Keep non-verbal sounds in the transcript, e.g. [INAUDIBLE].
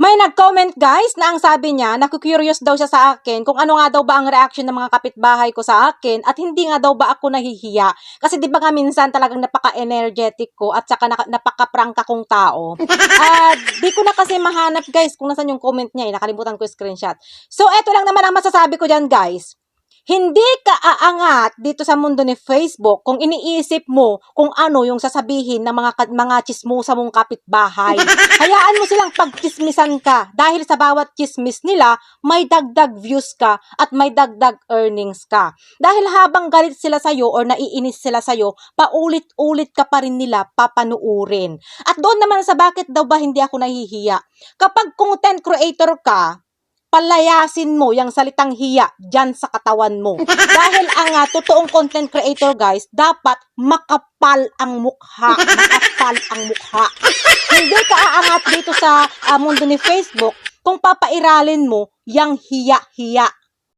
May nag-comment guys na ang sabi niya, naku-curious daw siya sa akin kung ano nga daw ba ang reaction ng mga kapitbahay ko sa akin at hindi nga daw ba ako nahihiya. Kasi di ba nga minsan talagang napaka-energetic ko at saka napaka-prangka kong tao. At [LAUGHS] di ko na kasi mahanap guys kung nasan yung comment niya eh. Nakalimutan ko yung screenshot. So eto lang naman ang masasabi ko dyan guys. Hindi ka aangat dito sa mundo ni Facebook kung iniisip mo kung ano yung sasabihin ng mga mga chismosa mong kapitbahay. [LAUGHS] Hayaan mo silang pagchismisan ka dahil sa bawat chismis nila, may dagdag views ka at may dagdag earnings ka. Dahil habang galit sila sa'yo or naiinis sila sa'yo, paulit-ulit ka pa rin nila papanuurin. At doon naman sa bakit daw ba hindi ako nahihiya. Kapag content creator ka, palayasin mo yung salitang hiya dyan sa katawan mo. [LAUGHS] Dahil ang ah, totoong content creator guys, dapat makapal ang mukha. Makapal ang mukha. Hindi ka aangat dito sa ah, mundo ni Facebook kung papairalin mo yang hiya-hiya.